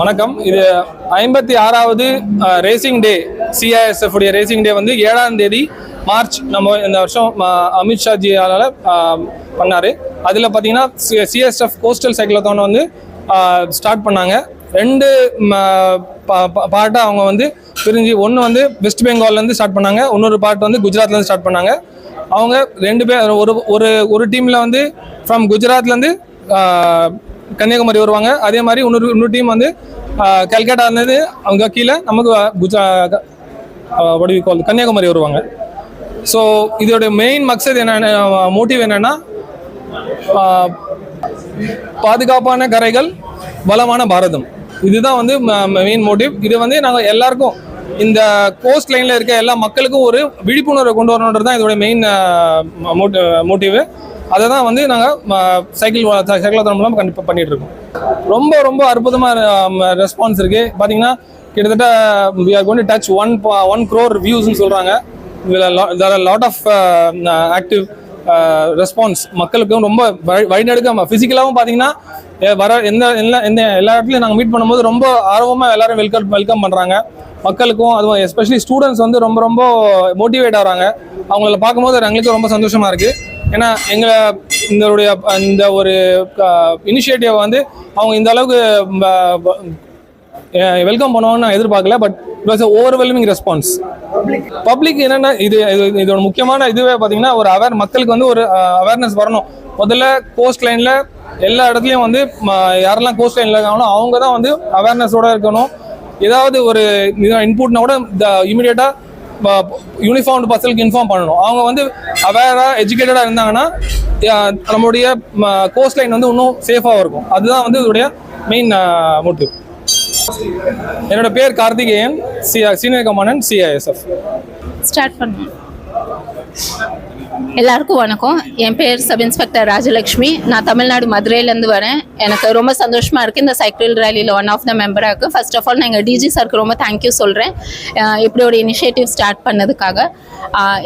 வணக்கம். இது ஐம்பத்தி ஆறாவது ரேசிங் டே சிஐஎஸ்எஃப் உடைய ரேசிங் டே வந்து ஏழாம் தேதி மார்ச் நம்ம இந்த வருஷம் அஹ், அமித்ஷா ஜியால பண்ணார். அதில் பார்த்தீங்கன்னா சிஎஸ்எஃப் கோஸ்டல் சைக்கிளத்தோன் வந்து ஸ்டார்ட் பண்ணாங்க. ரெண்டு பாட்டை அவங்க வந்து பிரிஞ்சு ஒன்று வந்து வெஸ்ட் பெங்கால்லேருந்து ஸ்டார்ட் பண்ணாங்க. இன்னொரு பாட்டு வந்து குஜராத்லேருந்து ஸ்டார்ட் பண்ணாங்க. அவங்க ரெண்டு பேர் ஒரு ஒரு ஒரு டீமில் வந்து ஃப்ரம் குஜராத்லேருந்து கன்னியாகுமரி வருவாங்க. அதே மாதிரி இன்னொரு இன்னொரு டீம் வந்து கல்கட்டா இருந்தது. அவங்க கீழே நமக்கு குஜா வடிவி கன்னியாகுமரி வருவாங்க. ஸோ இதோட மெயின் மக்சத் என்னென்ன மோட்டிவ் என்னென்னா பாதுகாப்பான கரைகள் பலமான பாரதம். இதுதான் வந்து மெயின் மோட்டிவ் இது வந்து நாங்கள் எல்லாருக்கும் இந்த கோஸ்ட் லைனில் இருக்க எல்லா மக்களுக்கும் ஒரு விழிப்புணர்வை கொண்டு வரணுன்றது தான் இதோட மெயின் மோட்டிவ் அதை தான் வந்து நாங்கள் சைக்கிள் சைக்கிள் மூலம் கண்டிப்பாக பண்ணிட்டு இருக்கோம் ரொம்ப ரொம்ப அற்புதமாக ரெஸ்பான்ஸ் இருக்குது பார்த்தீங்கன்னா கிட்டத்தட்ட we are going touch one one crore வியூஸ்னு சொல்கிறாங்க இதில் லாட் ஆஃப் ஆக்டிவ் ரெஸ்பான்ஸ் மக்களுக்கும் ரொம்ப வழி- வழிநடுக்க ஃபிசிக்கலாகவும் பார்த்தீங்கன்னா வர எந்த எல்லா எந்த எல்லா இடத்துலையும் நாங்கள் மீட் பண்ணும்போது ரொம்ப ஆர்வமாக எல்லாரும் வெல்கம் வெல்கம் பண்ணுறாங்க மக்களுக்கும் அதுவும் எஸ்பெஷலி ஸ்டூடெண்ட்ஸ் வந்து ரொம்ப ரொம்ப மோட்டிவேட் ஆகிறாங்க. அவங்கள பார்க்கும்போது எங்களுக்கு ரொம்ப சந்தோஷமாக இருக்குது ஏன்னா எங்களை இதனுடைய இந்த ஒரு இனிஷியேட்டிவ் வந்து அவங்க இந்த அளவுக்கு வெல்கம் பண்ணுவாங்கன்னு நான் எதிர்பார்க்கல but it was overwhelming response public என்னென்னா இது இது- இதோட முக்கியமான இதுவே பார்த்தீங்கன்னா ஒரு அவேர் மக்களுக்கு வந்து ஒரு அவேர்னஸ் வரணும். முதல்ல கோஸ்ட் லைனில் எல்லா இடத்துலையும் வந்து யாரெல்லாம் கோஸ்ட் லைனில் இருக்காங்களோ அவங்க தான் வந்து அவேர்னஸோட இருக்கணும். ஏதாவது ஒரு இன்புட்னா கூட இந்த இமீடியட்டாக யூனிஃபார்ம் பர்சனுக்கு இன்ஃபார்ம் பண்ணணும். அவங்க வந்து அவேராக எஜுகேட்டடாக இருந்தாங்கன்னா நம்மளுடைய கோஸ்ட் லைன் வந்து இன்னும் சேஃபாக இருக்கும். அதுதான் வந்து இதோடைய மெயின் மோட்டிவ் என்னோட பேர் Karthikeyan C senior commandant CISF start பண்ணுவோம் எல்லாருக்கும் வணக்கம். என் பேர் சப் இன்ஸ்பெக்டர் ராஜலக்ஷ்மி. நான் தமிழ்நாடு மதுரையிலேருந்து வரேன். எனக்கு ரொம்ப சந்தோஷமாக இருக்குது இந்த சைக்கிள் ரேலியில் ஒன் ஆஃப் த மெம்பராக இருக்குது ஃபர்ஸ்ட் ஆஃப் ஆல் நான் எங்கள் டிஜி சாருக்கு ரொம்ப தேங்க்யூ சொல்கிறேன் இப்படி ஒரு இனிஷியேட்டிவ் ஸ்டார்ட் பண்ணதுக்காக.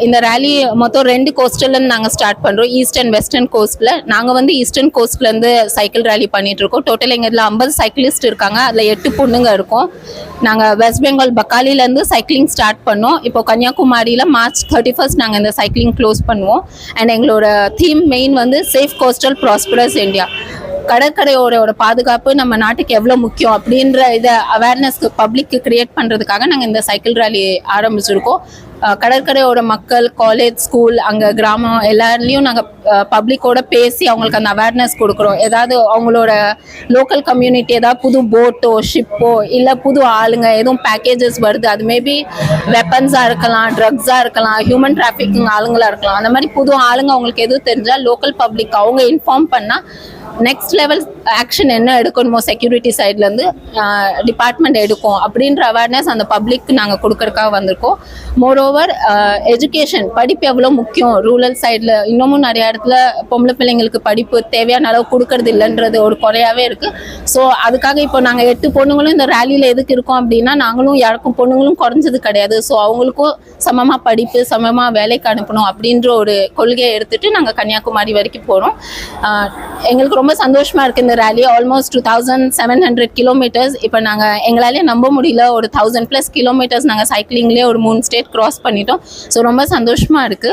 இந்த ரேலி மொத்தம் ரெண்டு கோஸ்டல்லேருந்து நாங்கள் ஸ்டார்ட் பண்ணுறோம் ஈஸ்ட் அண்ட் வெஸ்டர்ன் கோஸ்ட்டில் நாங்கள் வந்து ஈஸ்டர்ன் கோஸ்ட்லேருந்து சைக்கிள் ரேலி பண்ணிகிட்ருக்கோம் டோட்டல் எங்கள் இதில் ஐம்பது சைக்கிளிஸ்ட் இருக்காங்க. அதில் எட்டு பொண்ணுங்க இருக்கும். நாங்கள் வெஸ்ட் பெங்கால் பக்காலிலேருந்து சைக்கிளிங் ஸ்டார்ட் பண்ணோம். இப்போ கன்னியாகுமரியில் மார்ச் தேர்ட்டி ஃபர்ஸ்ட் நாங்கள் இந்த சைக்கிளிங் க்ளோஸ் பண்ணுவோம். அண்ட் எங்களோட தீம் மெயின் வந்து சேஃப் கோஸ்டல் ப்ராஸ்பரஸ் இந்தியா கடற்கரையோட பாதுகாப்பு நம்ம நாட்டுக்கு எவ்வளோ முக்கியம் அப்படின்ற இதை அவேர்னஸ்க்கு பப்ளிக்கு கிரியேட் பண்ணுறதுக்காக நாங்கள் இந்த சைக்கிள் ரேலி ஆரம்பிச்சிருக்கோம். கடற்கரையோட மக்கள் காலேஜ் ஸ்கூல் அங்கே கிராமம் எல்லாருலேயும் நாங்கள் பப்ளிக்கோட பேசி அவங்களுக்கு அந்த அவேர்னஸ் கொடுக்குறோம். ஏதாவது அவங்களோட லோக்கல் கம்யூனிட்டி ஏதாவது புது போட்டோ ஷிப்போ இல்லை புது ஆளுங்க எதுவும் பேக்கேஜஸ் வருது அது மேபி வெப்பன்ஸாக இருக்கலாம் ட்ரக்ஸாக இருக்கலாம் ஹியூமன் டிராஃபிக்கிங் ஆளுங்களா இருக்கலாம். அந்த மாதிரி புது ஆளுங்க அவங்களுக்கு எதுவும் தெரிஞ்சால் லோக்கல் பப்ளிக் அவங்க இன்ஃபார்ம் பண்ணால் நெக்ஸ்ட் லெவல் ஆக்ஷன் என்ன எடுக்கணுமோ செக்யூரிட்டி சைட்லேருந்து டிபார்ட்மெண்ட் எடுக்கும். அப்படின்ற அவேர்னஸ் அந்த பப்ளிக் நாங்கள் கொடுக்கறக்காக வந்திருக்கோம். மோரோ மோரோவர் எஜுகேஷன் uh, படிப்பு எவ்வளோ முக்கியம்? ரூரல் சைடில் இன்னமும் நிறைய இடத்துல பொம்பளை பிள்ளைங்களுக்கு படிப்பு தேவையான அளவு கொடுக்கறது இல்லைன்றது ஒரு குறையாவே இருக்குது ஸோ அதுக்காக இப்போ நாங்கள் எட்டு பொண்ணுங்களும் இந்த ரேலியில் எதுக்கு இருக்கோம் அப்படின்னா நாங்களும் யாருக்கும் பொண்ணுங்களும் குறைஞ்சது கிடையாது. ஸோ அவங்களுக்கும் சமமாக படிப்பு சமமாக வேலைக்கு அனுப்பணும் அப்படின்ற ஒரு கொள்கையை எடுத்துகிட்டு நாங்கள் கன்னியாகுமரி வரைக்கும் போகிறோம் எங்களுக்கு ரொம்ப சந்தோஷமாக இருக்குது இந்த rally almost two thousand seven hundred kilometres இப்போ நாங்கள் எங்களாலே நம்ப முடியல. ஒரு தௌசண்ட் ப்ளஸ் கிலோமீட்டர்ஸ் நாங்கள் சைக்கிளிங்லேயே ஒரு மூணு ஸ்டேட் கிராஸ் பண்ணிட்டோம். ஸோ ரொம்ப சந்தோஷமா இருக்கு.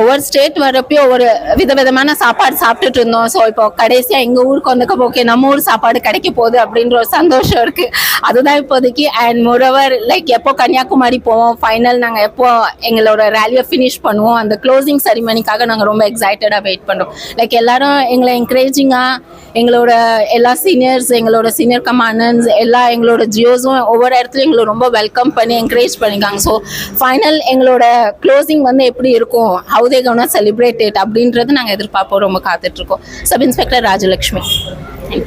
ஒவ்வொரு ஸ்டேட் வரப்பயும் ஒவ்வொரு விதவிதமான சாப்பாடு சாப்பிட்டுட்டு இருந்தோம். ஸோ இப்போ கடைசியாக எங்கள் ஊருக்கு வந்தக்கப்போ ஓகே நம்ம ஊர் சாப்பாடு கிடைக்க போகுது அப்படின்ற ஒரு சந்தோஷம் இருக்கு. அதுதான் இப்போதைக்கு. அண்ட் மோரோவர் லைக் எப்போ கன்னியாகுமரி போவோம்? ஃபைனல் நாங்கள் எப்போ எங்களோட ரேலியை ஃபினிஷ் பண்ணுவோம்? அந்த க்ளோசிங் செரிமனிக்காக நாங்கள் ரொம்ப எக்ஸைட்டடாக வெயிட் பண்ணுறோம் லைக் எல்லாரும் எங்களை என்கரேஜிங்காக எங்களோட எல்லா சீனியர்ஸ் எங்களோட சீனியர் கமாண்டன்ஸ் எல்லா எங்களோட ஜியோஸும் ஒவ்வொரு இடத்துலையும் எங்களை ரொம்ப வெல்கம் பண்ணி என்கரேஜ் பண்ணியிருக்காங்க. ஸோ ஃபைனல் எங்களோட க்ளோசிங் வந்து எப்படி இருக்கும்? How they gonna celebrate it அப்படின்றது நாங்கள் எதிர்பார்ப்போம். ரொம்ப காத்துட்ருக்கோம் சப் இன்ஸ்பெக்டர் ராஜலக்ஷ்மி